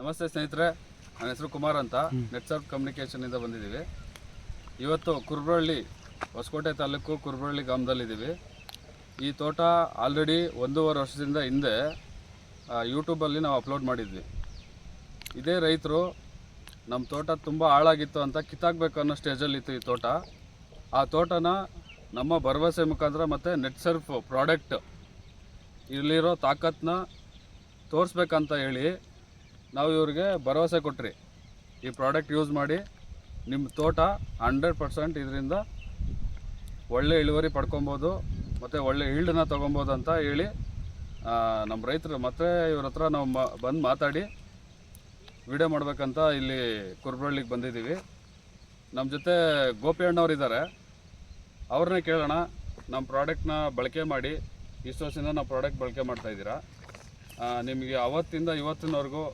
ನಮಸ್ತೆ ಸ್ನೇಹಿತರೆ ನನ್ನ ಹೆಸರು ಕುಮಾರ್ ಅಂತ. ನೆಟ್ಸರ್ಫ್ ಕಮ್ಯುನಿಕೇಷನಿಂದ ಬಂದಿದ್ದೀವಿ. ಇವತ್ತು ಕುರ್ಬಳ್ಳಿ ಹೊಸಕೋಟೆ ತಾಲೂಕು ಕುರ್ಬಳ್ಳಿ ಗ್ರಾಮದಲ್ಲಿದ್ದೀವಿ. ಈ ತೋಟ ಆಲ್ರೆಡಿ ಒಂದೂವರೆ ವರ್ಷದಿಂದ ಹಿಂದೆ ಯೂಟ್ಯೂಬಲ್ಲಿ ನಾವು ಅಪ್ಲೋಡ್ ಮಾಡಿದ್ವಿ. ಇದೇ ರೈತರು ನಮ್ಮ ತೋಟ ತುಂಬ ಹಾಳಾಗಿತ್ತು ಅಂತ ಕಿತ್ತಾಕ್ಬೇಕು ಅನ್ನೋ ಸ್ಟೇಜಲ್ಲಿತ್ತು ಈ ತೋಟ. ಆ ತೋಟನ ನಮ್ಮ ಭರವಸೆ ಮುಖಾಂತರ ಮತ್ತು ನೆಟ್ ಸರ್ಫ್ ಪ್ರಾಡಕ್ಟ್ ಇಲ್ಲಿರೋ ತಾಕತ್ತನ್ನ ತೋರಿಸ್ಬೇಕಂತ ಹೇಳಿ ನಾವು ಇವ್ರಿಗೆ ಭರವಸೆ ಕೊಟ್ರಿ. ಈ ಪ್ರಾಡಕ್ಟ್ ಯೂಸ್ ಮಾಡಿ ನಿಮ್ಮ ತೋಟ ಹಂಡ್ರೆಡ್ ಪರ್ಸೆಂಟ್ ಇದರಿಂದ ಒಳ್ಳೆ ಇಳುವರಿ ಪಡ್ಕೊಬೋದು, ಮತ್ತು ಒಳ್ಳೆ ಈಲ್ಡನ್ನ ತೊಗೊಬೋದು ಅಂತ ಹೇಳಿ ನಮ್ಮ ರೈತರು ಮತ್ತೆ ಇವ್ರ ಹತ್ರ ನಾವು ಮ, ಬಂದು ಮಾತಾಡಿ ವಿಡಿಯೋ ಮಾಡಬೇಕಂತ ಇಲ್ಲಿ ಕುರ್ಬಳ್ಳಿಗೆ ಬಂದಿದ್ದೀವಿ. ನಮ್ಮ ಜೊತೆ ಗೋಪಿ ಅಣ್ಣವ್ರು ಇದ್ದಾರೆ. ಅವ್ರನ್ನೇ ಕೇಳೋಣ, ನಮ್ಮ ಪ್ರಾಡಕ್ಟ್ನ ಬಳಕೆ ಮಾಡಿ, ಇಷ್ಟು ವರ್ಷದಿಂದ ನಾವು ಪ್ರಾಡಕ್ಟ್ ಬಳಕೆ ಮಾಡ್ತಾ ಇದ್ದೀರಾ. ನಿಮಗೆ ಅವತ್ತಿಂದ ಇವತ್ತಿನವರೆಗೂ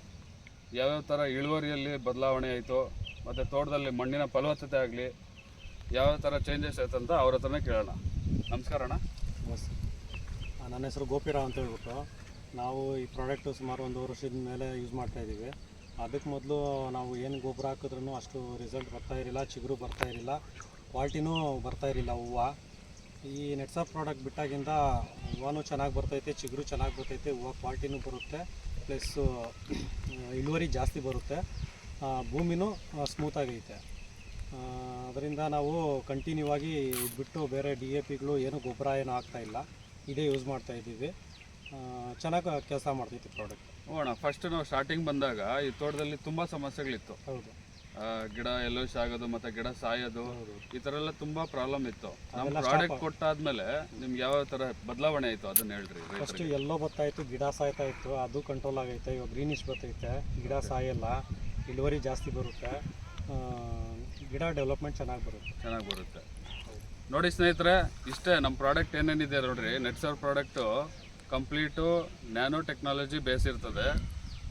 ಯಾವ್ಯಾವ ಥರ ಇಳುವರಿಯಲ್ಲಿ ಬದಲಾವಣೆ ಆಯಿತು, ಮತ್ತು ತೋಟದಲ್ಲಿ ಮಣ್ಣಿನ ಫಲವತ್ತತೆ ಆಗಲಿ, ಯಾವ್ಯಾವ ಥರ ಚೇಂಜಸ್ ಆಯ್ತು ಅಂತ ಅವ್ರ ಹತ್ರನೇ ಕೇಳೋಣ. ನಮಸ್ಕಾರ ಅಣ್ಣ. ನನ್ನ ಹೆಸರು ಗೋಪಿರಾವ್ ಅಂತ ಹೇಳ್ಬಿಟ್ಟು ನಾವು ಈ ಪ್ರಾಡಕ್ಟು ಸುಮಾರು ಒಂದು ವರ್ಷದ ಮೇಲೆ ಯೂಸ್ ಮಾಡ್ತಾ ಇದ್ದೀವಿ. ಅದಕ್ಕೆ ಮೊದಲು ನಾವು ಏನು ಗೊಬ್ಬರ ಹಾಕಿದ್ರೂ ಅಷ್ಟು ರಿಸಲ್ಟ್ ಬರ್ತಾ ಇರಲಿಲ್ಲ, ಚಿಗುರು ಬರ್ತಾ ಇರಲಿಲ್ಲ, ಕ್ವಾಲಿಟಿನೂ ಬರ್ತಾ ಇರಲಿಲ್ಲ, ಹೂವು. ಈ ನೆಟ್ಸಾಪ್ ಪ್ರಾಡಕ್ಟ್ ಬಿಟ್ಟಾಗಿಂದ ಹೂವನೂ ಚೆನ್ನಾಗಿ ಬರ್ತೈತೆ, ಚಿಗುರು ಚೆನ್ನಾಗಿ ಬರ್ತೈತೆ, ಹೂವು ಕ್ವಾಲಿಟಿನೂ ಬರುತ್ತೆ. ಪ್ಲಸ್ಸು ಇಳುವರಿ ಜಾಸ್ತಿ ಬರುತ್ತೆ. ಭೂಮಿನೂ ಸ್ಮೂತಾಗೈತೆ ಅದರಿಂದ ನಾವು ಕಂಟಿನ್ಯೂ ಆಗಿ ಇದು ಬಿಟ್ಟು ಬೇರೆ ಡಿ ಎ ಪಿಗಳು ಏನು ಗೊಬ್ಬರ ಏನು ಹಾಕ್ತಾ ಇಲ್ಲ ಇದೇ ಯೂಸ್ ಮಾಡ್ತಾ ಇದ್ದೀವಿ. ಚೆನ್ನಾಗಿ ಕೆಲಸ ಮಾಡ್ತೈತಿ ಪ್ರಾಡಕ್ಟ್ ನೋಡೋಣ ಫಸ್ಟ್ ನಾವು ಸ್ಟಾರ್ಟಿಂಗ್ ಬಂದಾಗ ಈ ತೋಟದಲ್ಲಿ ತುಂಬ ಸಮಸ್ಯೆಗಳಿತ್ತು. ಹೌದು. ಗಿಡ ಎಲ್ಲೋಶ್ ಆಗೋದು ಮತ್ತೆ ಗಿಡ ಸಾಯೋದು ಈ ತರ ಎಲ್ಲ ತುಂಬಾ ಪ್ರಾಬ್ಲಮ್ ಇತ್ತು. ನಮ್ಮ ಪ್ರಾಡಕ್ಟ್ ಕೊಟ್ಟಾದ್ಮೇಲೆ ನಿಮ್ಗೆ ಯಾವ ತರ ಬದಲಾವಣೆ ಆಯ್ತು ಅದನ್ನ ಹೇಳ್ರಿ? ಫಸ್ಟ್ ಎಲ್ಲೋ ಬತ್ತಾಯ್ತು ಗಿಡ ಸಾಯ್ತಾ ಇತ್ತು ಅದು ಕಂಟ್ರೋಲ್ ಆಗೈತೆ ಇವಾಗ ಗ್ರೀನಿಶ್ ಬತ್ತೈತೆ ಗಿಡ ಸಾಯಲ್ಲ ಇಳುವರಿ ಜಾಸ್ತಿ ಬರುತ್ತೆ ಗಿಡ ಡೆವಲಪ್ಮೆಂಟ್ ಚೆನ್ನಾಗಿ ಬರುತ್ತೆ. ಚೆನ್ನಾಗಿ ಬರುತ್ತೆ. ನೋಡಿ ಸ್ನೇಹಿತರೆ ಇಷ್ಟೇ ನಮ್ಮ ಪ್ರಾಡಕ್ಟ್ ಏನೇನಿದೆ ನೋಡ್ರಿ ನೆಟ್ಸರ್ product complete nano technology base ಇರ್ತದೆ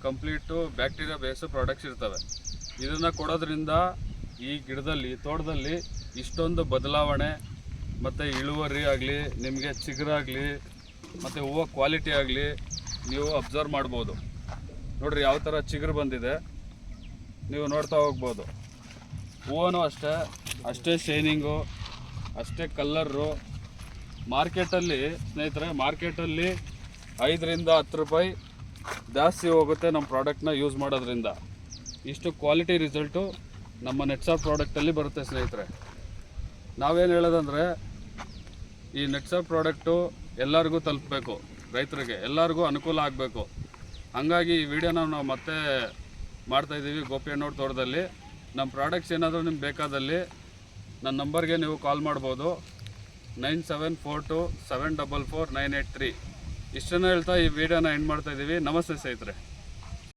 ಕಂಪ್ಲೀಟು ಬ್ಯಾಕ್ಟೀರಿಯಾ ಬೇಸು ಪ್ರಾಡಕ್ಟ್ಸ್ ಇರ್ತವೆ. ಇದನ್ನು ಕೊಡೋದ್ರಿಂದ ಈ ಗಿಡದಲ್ಲಿ ತೋಟದಲ್ಲಿ ಇಷ್ಟೊಂದು ಬದಲಾವಣೆ ಮತ್ತು ಇಳುವರಿ ಆಗಲಿ, ನಿಮಗೆ ಚಿಗುರಾಗಲಿ ಮತ್ತು ಹೂವು ಕ್ವಾಲಿಟಿ ಆಗಲಿ ನೀವು ಅಬ್ಸರ್ವ್ ಮಾಡ್ಬೋದು. ನೋಡ್ರಿ ಯಾವ ಥರ ಚಿಗುರು ಬಂದಿದೆ. ನೀವು ನೋಡ್ತಾ ಹೋಗ್ಬೋದು. ಹೂವನೂ ಅಷ್ಟೇ ಅಷ್ಟೇ ಶೈನಿಂಗು ಅಷ್ಟೇ ಕಲ್ಲರು ಮಾರ್ಕೆಟಲ್ಲಿ ಸ್ನೇಹಿತರೆ, ಮಾರ್ಕೆಟಲ್ಲಿ ಐದರಿಂದ ಹತ್ತು ರೂಪಾಯಿ ಜಾಸ್ತಿ ಹೋಗುತ್ತೆ ನಮ್ಮ ಪ್ರಾಡಕ್ಟ್ನ ಯೂಸ್ ಮಾಡೋದ್ರಿಂದ. ಇಷ್ಟು ಕ್ವಾಲಿಟಿ ರಿಸಲ್ಟು ನಮ್ಮ ನೆಟ್ಸಾಪ್ ಪ್ರಾಡಕ್ಟಲ್ಲಿ ಬರುತ್ತೆ ಸ್ನೇಹಿತರೆ. ನಾವೇನು ಹೇಳೋದಂದರೆ, ಈ ನೆಟ್ಸಾಪ್ ಪ್ರಾಡಕ್ಟು ಎಲ್ಲರಿಗೂ ತಲುಪಬೇಕು, ರೈತರಿಗೆ ಎಲ್ಲರಿಗೂ ಅನುಕೂಲ ಆಗಬೇಕು. ಹಾಗಾಗಿ ಈ ವಿಡಿಯೋನ ನಾವು ಮತ್ತೆ ಮಾಡ್ತಾಯಿದ್ದೀವಿ ಗೋಪಿಯಣ್ಣವ್ರ ತೋಟದಲ್ಲಿ. ನಮ್ಮ ಪ್ರಾಡಕ್ಟ್ಸ್ ಏನಾದರೂ ನಿಮ್ಗೆ ಬೇಕಾದಲ್ಲಿ ನನ್ನ ನಂಬರ್ಗೆ ನೀವು ಕಾಲ್ ಮಾಡ್ಬೋದು. Nine seven four two seven double four nine eight three. ಇಷ್ಟನ್ನು ಹೇಳ್ತಾ ಈ ವಿಡಿಯೋನ ಎಂಡ್ ಮಾಡ್ತಾಯಿದ್ದೀವಿ ನಮಸ್ತೆ ಸ್ನೇಹಿತರೆ.